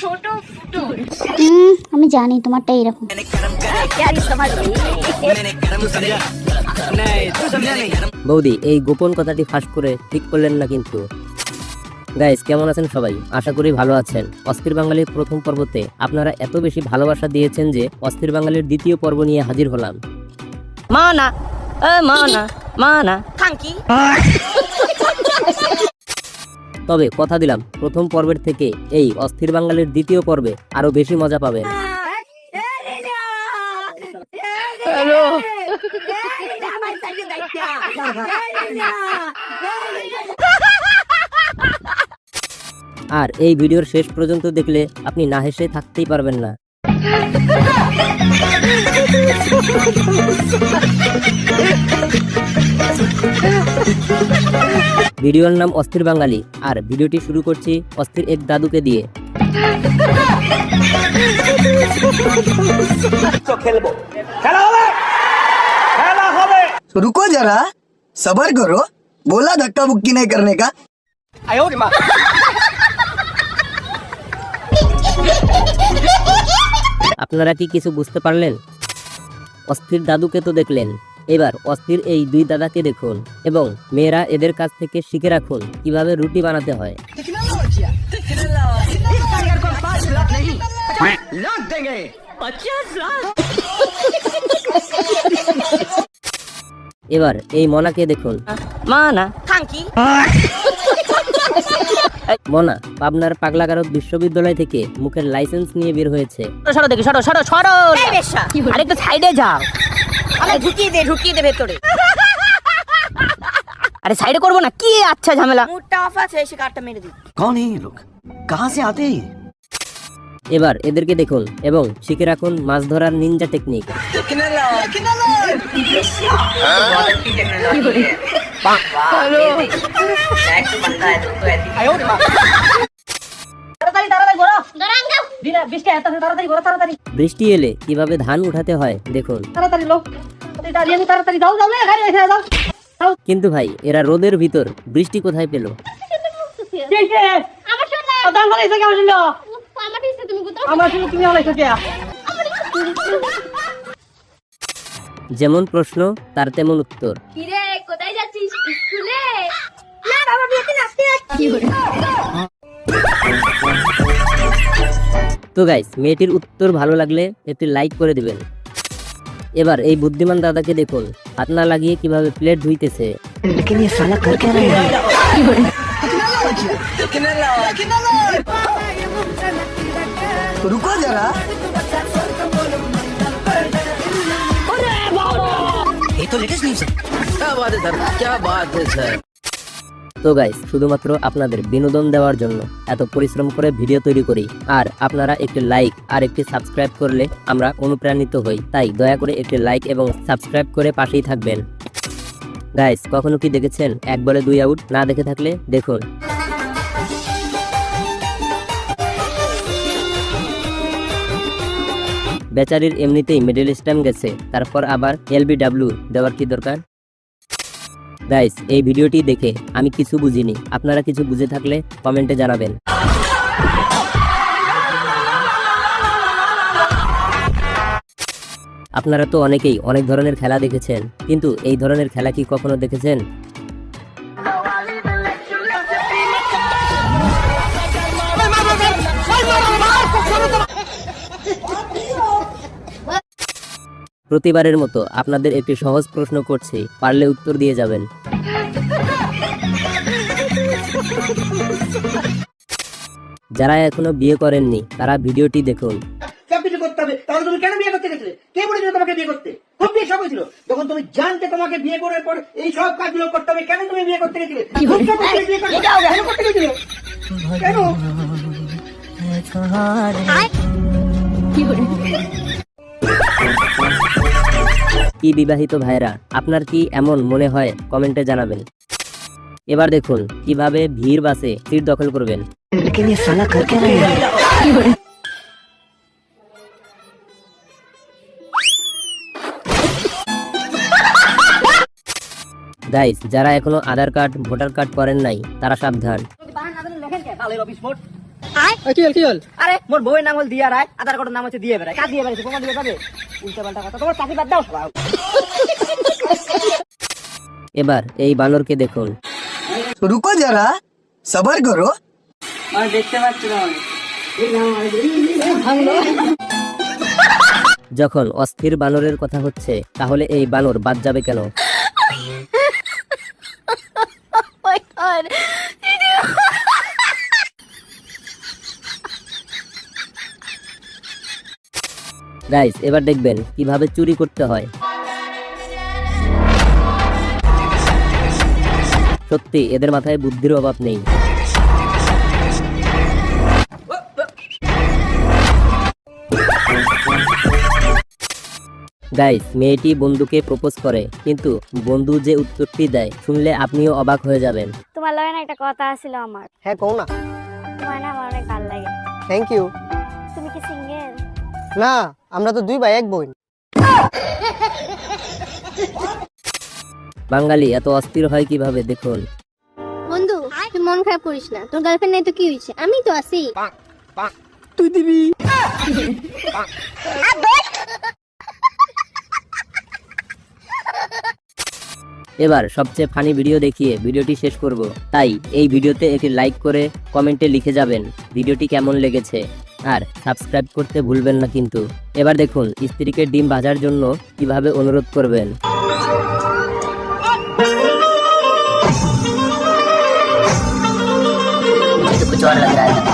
ছোট ফুটো। আমি জানি তোমারটা এরকম। বৌদি এই গোপন কথাটি ফাঁস করে ঠিক করলেন না কিন্তু। গাইস কেমন আছেন সবাই? আশা করি ভালো আছেন। অস্থির বাঙালির প্রথম পর্বতে আপনারা এত বেশি ভালোবাসা দিয়েছেন যে অস্থির বাঙালির দ্বিতীয় পর্ব নিয়ে হাজির হলাম। মা না এ মা না মা না তবে কথা দিলাম প্রথম পর্বের থেকে এই অস্থির বাঙালির দ্বিতীয় পর্বে আরও বেশি মজা পাবেন আর এই ভিডিওর শেষ পর্যন্ত দেখলে আপনি না হেসে থাকতেই পারবেন না। ভিডিওর নাম অস্থির বাঙালি আর ভিডিওটি শুরু করছি অস্থির এক দাদুকে দিয়ে तो रुको जरा सबर करो बोला धक्का बुक्की नहीं करने का আপনারা কি কিছু বুঝতে পারলেন অস্থির দাদুকে তো দেখলেন এবার অস্থির এই দুই দাদাকে দেখুন এবং মেয়েরা এদের কাছ থেকে শিখে রাখুন কীভাবে রুটি বানাতে হয়। এবার এই মনাকে দেখুন। মা না থাঙ্কি। মনা পাবনার পাগলাগারদ বিশ্ববিদ্যালয় থেকে মুখের লাইসেন্স নিয়ে বের হয়েছে। সরো দেখি সরো সরো সরো। আরেকটু সাইডে যাও। আরে ঢুকিয়ে দে ঢুকিয়ে দে ভেতরে। আরে সাইডে করব না কি আচ্ছা ঝামেলা? মুডটা অফ আছে এসে কাটটা মেরে দিই কোন এই লোক? কাহা আতে? এবার এদেরকে দেখুন এবং শিখে রাখুন মাছ ধরার নিনজা টেকনিক হ্যাঁ? বৃষ্টি এত তাড়াতাড়ি তাড়াতাড়ি বৃষ্টি এলে কীভাবে ধান উঠাতে হয় দেখুন তাড়াতাড়ি লো তাড়াতাড়ি যাও যাও এখানে এখানে কিন্তু ভাই এরা রোদের ভিতর বৃষ্টি কোথায় পেল যেমন প্রশ্ন তার তেমন উত্তর কোথায় যাচ্ছিস স্কুলে না বাবা বিয়েতে নাচতে যাচ্ছি তো গাইস মেয়েটির উত্তর ভালো লাগলে একটি লাইক করে দিবেন এবার এই বুদ্ধিমান দাদাকে দেখুন হাত না লাগিয়ে কিভাবে প্লেট ধুইতেছে तो रुको जरा তো গাইস শুধুমাত্র আপনাদের বিনোদন দেওয়ার জন্য এত পরিশ্রম করে ভিডিও তৈরি করি। আর আপনারা একটি লাইক আর একটি সাবস্ক্রাইব করলে আমরা অনুপ্রাণিত হই। তাই দয়া করে একটি লাইক এবং সাবস্ক্রাইব করে পাশেই থাকবেন। গাইস কখনো কি দেখেছেন? এক বলে দুই আউট না দেখে থাকলে দেখুন। বেচারির এমনিতেই মিডল স্ট্যাম গেছে, তারপর আবার এলবিডাব্লিউ দেওয়ার কি দরকার? গাইস এই ভিডিওটি দেখে আমি কিছু বুঝিনি। আপনারা কিছু বুঝে থাকলে কমেন্টে জানাবেন। আপনারা তো অনেকেই অনেক ধরনের খেলা দেখেছেন, কিন্তু এই ধরনের খেলা কি কখনো দেখেছেন? প্রতিবারের মতো আপনাদের একটি সহজ প্রশ্ন করছি পারলে উত্তর দিয়ে যাবেন। যারা এখনও বিয়ে করেননি তারা ভিডিওটি দেখুন। সব কিছু করতে হবে। তাহলে তুমি কেন বিয়ে করতে গেছিলে? কে বলেছিল তোমাকে বিয়ে করতে? খুব বিয়ে শখ হয়েছিল যখন তুমি জানতে তোমাকে বিয়ে করার পর এই সব কাজগুলো করতে হবে কেন তুমি বিয়ে করতে গেছিলে? খুব শখ হয়েছিল বিয়ে করতে। গেছিলে। কেন কি বিবাহিত ভাইরা আপনার কি এমন মনে হয়? কমেন্টে জানাবেন। এবার দেখুন কীভাবে ভিড় বাসে সিট দখল করবেন। গাইস যারা এখনও আধার কার্ড ভোটার কার্ড করেন নাই তারা সাবধান। মোর নাম দিয়া আধার কার্ডের নাম দিয়ে এবার এই বানরকে দেখুন। রুকো যারা সবার করো। যখন অস্থির বানরের কথা হচ্ছে তাহলে এই বানর বাদ যাবে কেন? গাইস এবার দেখবেন কীভাবে চুরি করতে হয়। সত্যি এদের মাথায় বুদ্ধির অভাব নেই। গাইস মেয়েটি বন্ধুকে প্রপোজ করে কিন্তু বন্ধু যে উত্তরটি দেয় শুনলে আপনিও অবাক হয়ে যাবেন। তোমার লগে না একটা কথা আছিল আমার। হ্যাঁ কও না। তোমার না আমার অনেক ভালো লাগে। থ্যাংক ইউ না আমরা তো দুই ভাই এক বোন। বাঙালি এত অস্থির হয় কীভাবে? দেখুন। বন্ধু তুই মন খারাপ করিস না। তোর গার্লফ্রেন্ড নাই তো কি হয়েছে? আমি তো আছি। তুই দিবি? এবার সবচেয়ে ফানি ভিডিও দেখিয়ে ভিডিওটি শেষ করব। তাই এই ভিডিওতে একটি লাইক করে কমেন্টে লিখে যাবেন। ভিডিওটি কেমন লেগেছে? আর সাবস্ক্রাইব করতে ভুলবেন না কিন্তু এবার দেখুন স্ত্রীকে ডিম ভাজার জন্য কিভাবে অনুরোধ করবেন मुझे तो कुछ और लग रहा है